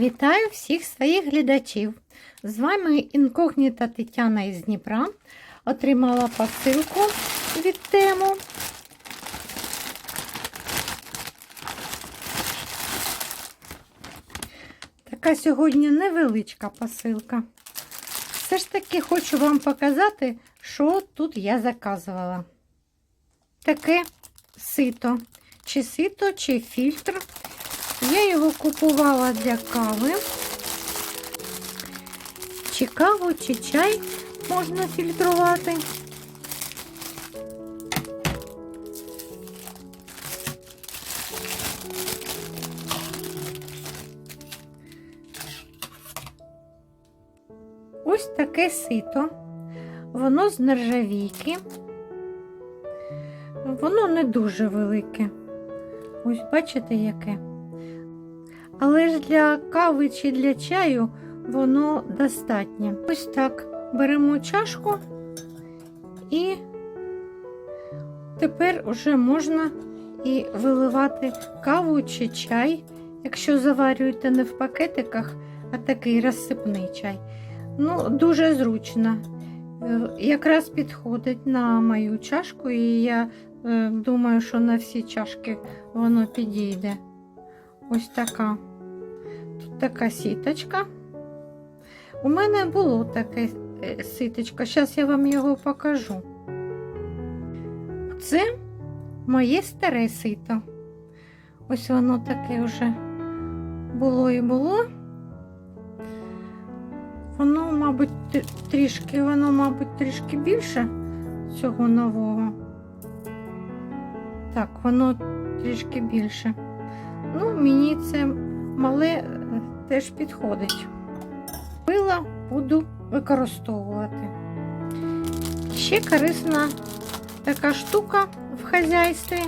Вітаю всіх своїх глядачів. З вами інкогніта Тетяна із Дніпра. Отримала посилку від тему. Така сьогодні невеличка посилка. Все ж таки хочу вам показати, що тут я заказувала. Таке сито. Чи сито, чи фільтр. Я його купувала для кави. Чи каву, чи чай можна фільтрувати. Ось таке сито. Воно з нержавійки. Воно не дуже велике. Ось бачите, яке. Але ж для кави чи для чаю воно достатнє. Ось так беремо чашку і тепер вже можна і виливати каву чи чай, якщо заварюєте не в пакетиках, а такий розсипний чай. Ну, дуже зручно. Е, Якраз підходить на мою чашку, і я е, думаю, що на всі чашки воно підійде. Ось така. Тут така сіточка. У мене було таке е, ситочко. Зараз я вам його покажу. Це моє старе сито. Ось воно таке вже було і було. Воно, мабуть, трішки, воно, мабуть, трішки більше цього нового. Так, воно трішки більше. Ну, мені це мале е, теж підходить. Пила буду використовувати. Ще корисна така штука в хазяйстві.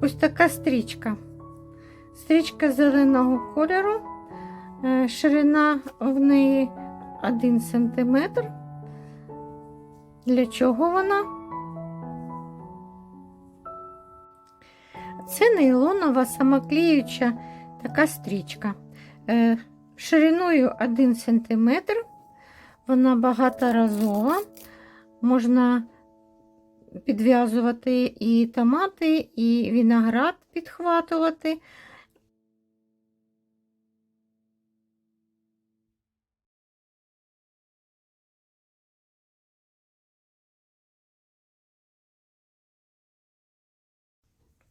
Ось така стрічка. Стрічка зеленого кольору, е, ширина в неї 1 см. Для чого вона? Це нейлонова самоклеюча така стрічка. Е, Шириною 1 см. Вона багаторазова. Можна підв'язувати і томати, і виноград підхватувати.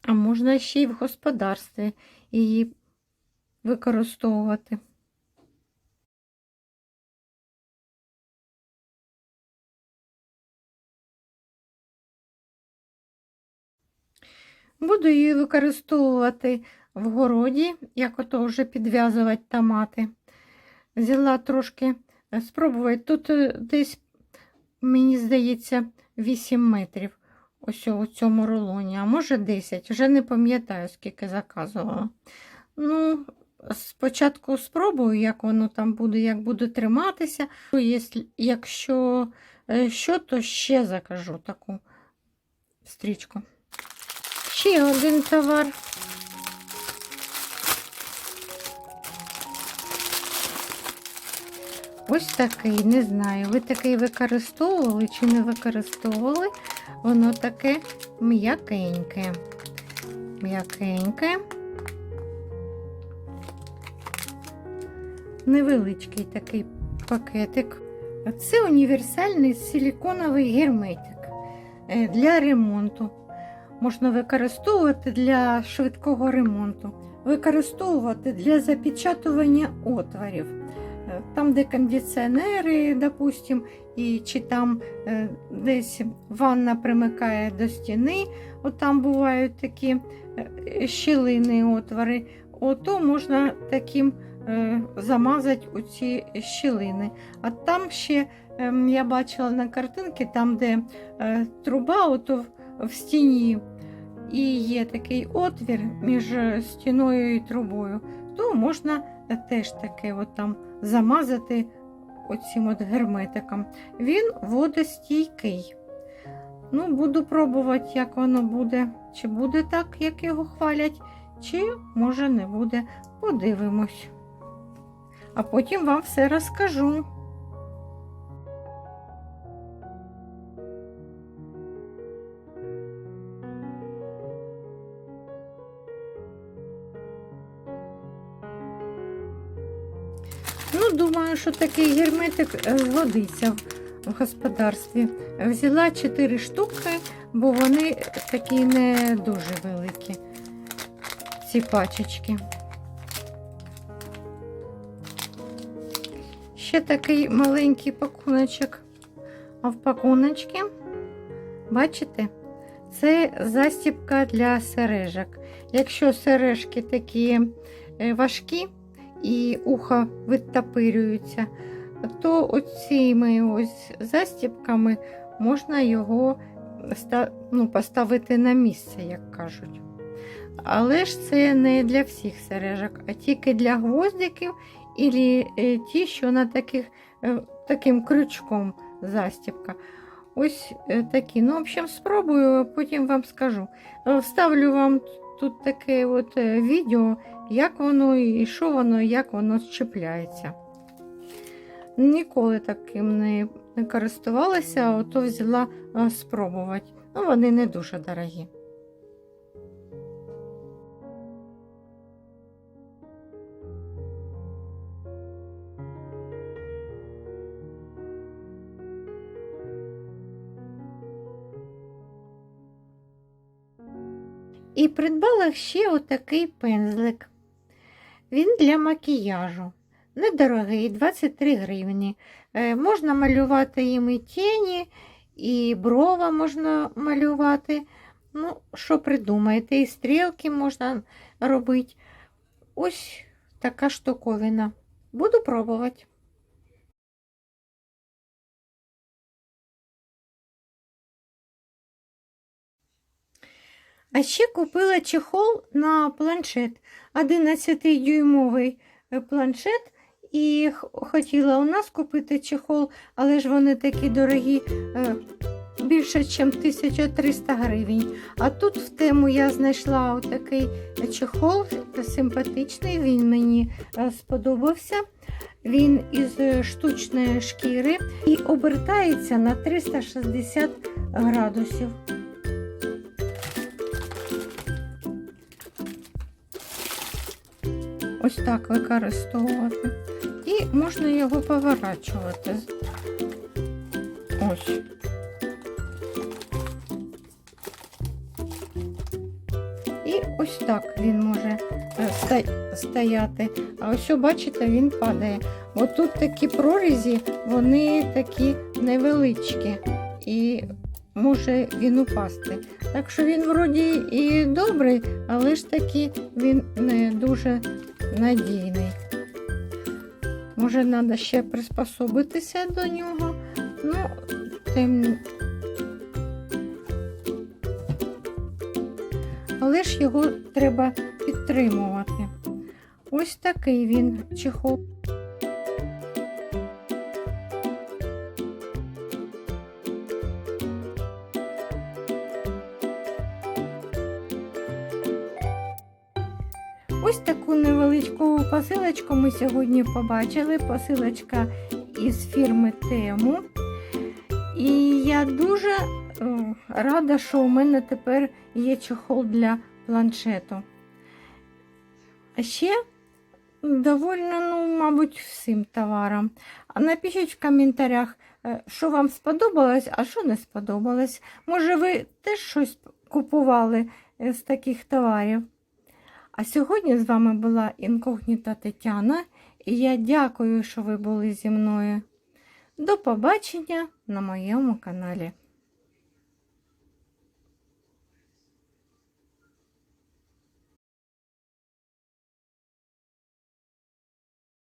А можна ще й в господарстві її використовувати. Буду її використовувати в городі, як ото вже підв'язувати томати. Взяла трошки спробувати. Тут е, десь, мені здається, 8 метрів. Ось у цьому рулоні, а може 10. Вже не пам'ятаю, скільки заказувала. Ну, спочатку спробую, як воно там буде, як буде триматися. Якщо е, що, то ще закажу таку стрічку. Ще один товар. Ось такий, не знаю, ви такий використовували чи не використовували. Воно таке м'якеньке. М'якеньке. Невеличкий такий пакетик. Це універсальний силіконовий герметик е, для ремонту. Можна використовувати для швидкого ремонту, використовувати для запечатування отворів. Там, де кондиціонери, допустим, і чи там е, десь ванна примикає до стіни, от там бувають такі е, щілини, отвори, ото можна таким е, замазати оці щілини. А там ще ем, я бачила на картинці, там, де труба, ото в, стіні. І є такий отвір між стіною і трубою, то можна теж таке от там замазати оцим от герметиком. Він водостійкий. Ну, буду пробувати, як воно буде. чи буде так, як його хвалять, чи може не буде. Подивимось. А потім вам все розкажу. Думаю, що такий герметик е, згодиться в- господарстві. Взяла 4 штуки, бо вони такі не дуже великі, ці пачечки. Ще такий маленький пакуночок. А в пакуночці, бачите, це застібка для сережок. Якщо сережки такі е, важкі, і ухо відтапирюється, то оціми ось застібками можна його ну, поставити на місце, як кажуть. Але ж це не для всіх сережок, а тільки для гвоздиків і ті, що на таких, е, таким крючком застібка. Ось е, такі. Ну, в общем, спробую, потім вам скажу. Е, Вставлю вам тут таке от е, відео, як воно і що воно, як воно щепляється. Ніколи таким не, користувалася, ото взяла спробувати. Ну, вони не дуже дорогі. І придбала ще отакий пензлик. Він для макіяжу. Недорогий, 23 гривні. Е, можна малювати їм і тіні, і брова можна малювати. Ну, що придумаєте, і стрілки можна робити. Ось така штуковина. Буду пробувати. А ще купила чехол на планшет. 11-дюймовий е, планшет. І хотіла у нас купити чехол, але ж вони такі дорогі, е, більше, ніж 1300 гривень. А тут в тему я знайшла отакий чехол симпатичний, він мені е, сподобався. Він із е, штучної шкіри і обертається на 360 градусів. Ось так використовувати. І можна його поворачувати. Ось. І ось так він може е, стояти. А ось, бачите, він падає. От тут такі прорізі, вони такі невеличкі. І може він упасти. Так що він вроді і добрий, але ж таки він не дуже надійний. Може, треба ще приспособитися до нього. Ну, тим... Але ж його треба підтримувати. Ось такий він чехол. Ось таку невеличку посилочку ми сьогодні побачили. Посилочка із фірми Тему. І я дуже е, рада, що у мене тепер є чохол для планшету. А ще доволі, ну, мабуть, всім товарам. А напишіть в коментарях, е, що вам сподобалось, а що не сподобалось. Може, ви теж щось купували е, з таких товарів. А сьогодні з вами була інкогніта Тетяна, і я дякую, що ви були зі мною. До побачення на моєму каналі.